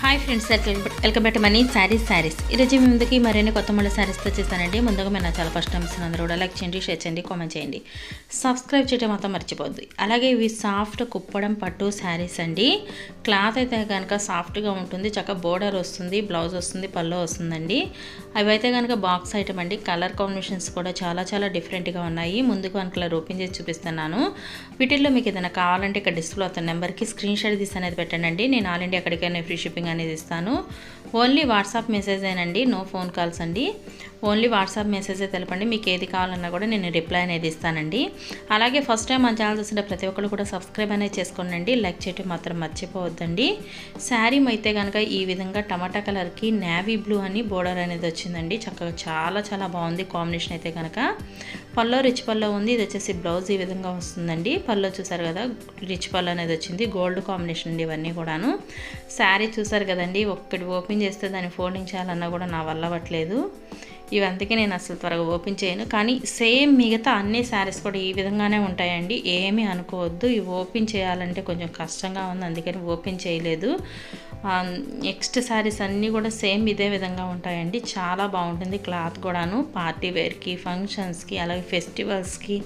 Hi friends welcome back Mani saris saris ఈరోజు మీ ముందుకి మరిన్ని కొత్త మూల శారీస్తో వచ్చేసానండి ముందుగా మీరు నా చాలా ఫస్ట్ టైమ్స్ అందరూ కూడా లైక్ చేయండి షేర్ చేయండి కామెంట్ చేయండి. సబ్స్క్రైబ్ చేయడం మాత్రం మర్చిపోద్ది అలాగే ఇవి సాఫ్ట్ కుప్పడం పట్టు శారీస్ అండి. క్లాత్ అయితే కనుక సాఫ్ట్గా ఉంటుంది చక్కగా బోర్డర్ వస్తుంది బ్లౌజ్ వస్తుంది పళ్ళు వస్తుందండి. అవి అయితే కనుక బాక్స్ ఐటమ్ అండి. కలర్ కాంబినేషన్స్ కూడా చాలా చాలా డిఫరెంట్గా ఉన్నాయి. ముందుకు వన్ కలర్ ఓపెన్ చేసి చూపిస్తున్నాను. వీటిల్లో మీకు ఏదైనా కావాలంటే ఇక్కడ డిస్ప్లే అవుతున్న నెంబర్కి స్క్రీన్ షాట్ తీసి అనేది పెట్టండి. నేను ఆల్ ఇండియా ఎక్కడికైనా ఫ్రీ షిప్పింగ్ అనేది ఇస్తాను ఓన్లీ వాట్సాప్ మెసేజేనండి నో ఫోన్ కాల్స్ అండి. ఓన్లీ వాట్సాప్ మెసేజే తెలపండి మీకు ఏది కావాలన్నా కూడా నేను రిప్లై అనేది ఇస్తానండి. అలాగే ఫస్ట్ టైం మన ఛానల్ చూసిన ప్రతి ఒక్కరు కూడా సబ్స్క్రైబ్ అనేది చేసుకోండి లైక్ చేయటం మాత్రం మర్చిపోవద్దండి. శారీ అయితే కనుక ఈ విధంగా టమాటా కలర్కి నేవీ బ్లూ అని బోర్డర్ అనేది వచ్చిందండి చక్కగా చాలా చాలా బాగుంది కాంబినేషన్ అయితే కనుక పల్లో రిచ్ పల్లో ఉంది ఇది వచ్చేసి బ్లౌజ్ ఈ విధంగా వస్తుందండి. పల్లో చూసారు కదా రిచ్ పల్లో అనేది వచ్చింది గోల్డ్ కాంబినేషన్ అండి ఇవన్నీ కూడాను. శారీ చూసారు కదండి ఒక్కటి ఓపెన్ చేస్తే దాన్ని ఫోడించాలన్నా చేయాలన్నా కూడా నా వల్ల అవ్వట్లేదు. ఇవి అందుకే నేను అసలు త్వరగా ఓపెన్ చేయను. కానీ సేమ్ మిగతా అన్ని శారీస్ కూడా ఈ విధంగానే ఉంటాయండి. ఏమీ అనుకోవద్దు. ఇవి ఓపెన్ చేయాలంటే కొంచెం కష్టంగా ఉంది. అందుకని ఓపెన్ చేయలేదు. నెక్స్ట్ శారీస్ అన్నీ కూడా సేమ్ ఇదే విధంగా ఉంటాయండి. చాలా బాగుంటుంది క్లాత్ కూడాను. పార్టీ వేర్కి ఫంక్షన్స్కి అలాగే ఫెస్టివల్స్కి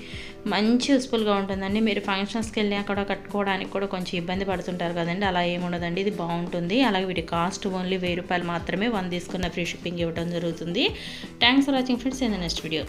మంచి యూస్ఫుల్గా ఉంటుందండి. మీరు ఫంక్షన్స్కి వెళ్ళి అక్కడ కట్టుకోవడానికి కూడా కొంచెం ఇబ్బంది పడుతుంటారు కదండి. అలా ఏముండదండి ఇది బాగుంటుంది. అలాగే వీటి కాస్ట్ ఓన్లీ వెయ్యి రూపాయలు మాత్రమే. వన్ తీసుకున్న ఫ్రీ షిప్పింగ్ ఇవ్వడం జరుగుతుంది. Thanks for watching friends. In the next video.